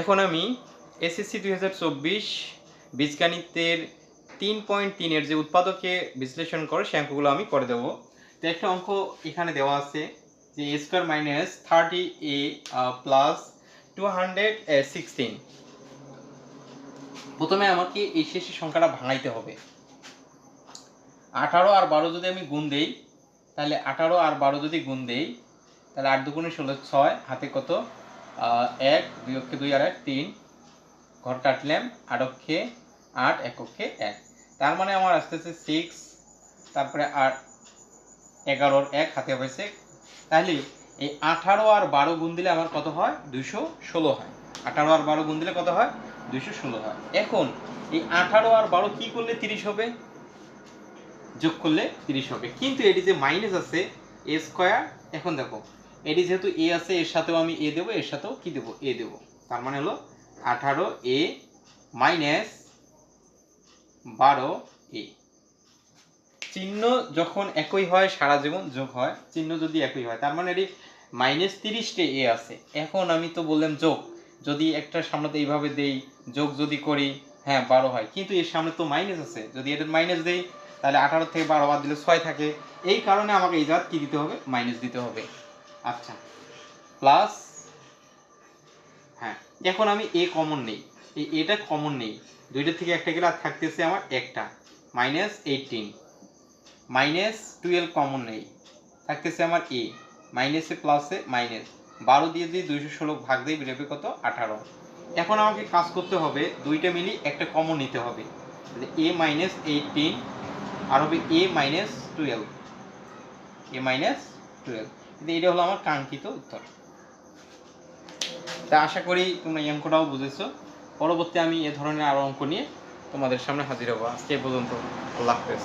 এখন আমি এসএসসি দুই হাজার চব্বিশ তিন পয়েন্ট তিনের যে উৎপাদকে বিশ্লেষণ করে সে অঙ্কগুলো আমি করে দেবো। তো একটা অঙ্ক এখানে দেওয়া আছে যে a square minus thirty a plus two hundred sixteen প্রথমে আমাকে এই শেষের সংখ্যাটা ভাঙাইতে হবে। আঠারো আর বারো যদি আমি গুণ দেই, তাহলে আঠারো আর বারো যদি গুণ দেই, তাহলে আট দুগুণে ষোলো ছয়, হাতে কত? এক, দুই অক্ষে দুই আর এক, তিন। ঘর কাটলাম আট অক্ষে আট, এক অক্ষে এক। তার মানে আমার আসতে আসতে সিক্স তারপরে আট এগারোর এক হাতে হয়েছে। তাহলে এই আঠারো আর বারো গুণ দিলে আমার কত হয়? দুইশো ষোলো হয়। আঠারো আর বারো গুণ দিলে কত হয়? দুইশো ষোলো হয়। এখন এই আঠারো আর বারো কি করলে তিরিশ হবে? যোগ করলে তিরিশ হবে। কিন্তু এটি যে মাইনাস আছে এ স্কোয়ার এখন দেখো এটি যেহেতু এ আছে, এর সাথেও আমি এ দেবো, এর সাথেও কি দেবো? এ দেবো। তার মানে হলো আঠারো এ মাইনাস বারো এ। চিহ্ন যখন একই হয়, সারা জীবন যোগ হয়, চিহ্ন যদি একই হয়, তার মানে এটি মাইনাস তিরিশটে এ আছে। এখন আমি তো বললাম যোগ। যদি একটা সামনেতে এইভাবে দেই, যোগ যদি করি হ্যাঁ বারো হয়। কিন্তু এর সামনে তো মাইনাস আছে। যদি এটার মাইনাস দেই, তাহলে আঠারো থেকে বারো বাদ দিলে ছয় থাকে। এই কারণে আমাকে এই জাত কি দিতে হবে? মাইনাস দিতে হবে। আচ্ছা। প্লাস হ্যাঁ এখন আমি এ কমন নেই। এই এটা কমন নেই। দুইটা থেকে একটা গেলে আর থাকতেছে আমার একটা। Minus eighteen minus twelve common নেই। থাকতেছে আমার এ মাইনাসে প্লাসে মাইনাস বারো দিয়ে দিয়ে দুইশো ষোলো ভাগ দিয়ে বেরোবে কত? আঠারো। এখন আমাকে কাজ করতে হবে দুইটা মিলি একটা কমন নিতে হবে। এ মাইনাস এইটিন আর হবে a minus twelve a minus twelve কিন্তু এটা হলো আমার কাঙ্ক্ষিত উত্তর। তা আশা করি তোমরা এই অঙ্কটাও বুঝেছ। পরবর্তী আমি এ ধরনের আরও অঙ্ক নিয়ে তোমাদের সামনে হাজির হব। আজকে পর্যন্ত আল্লাহ হাফেজ।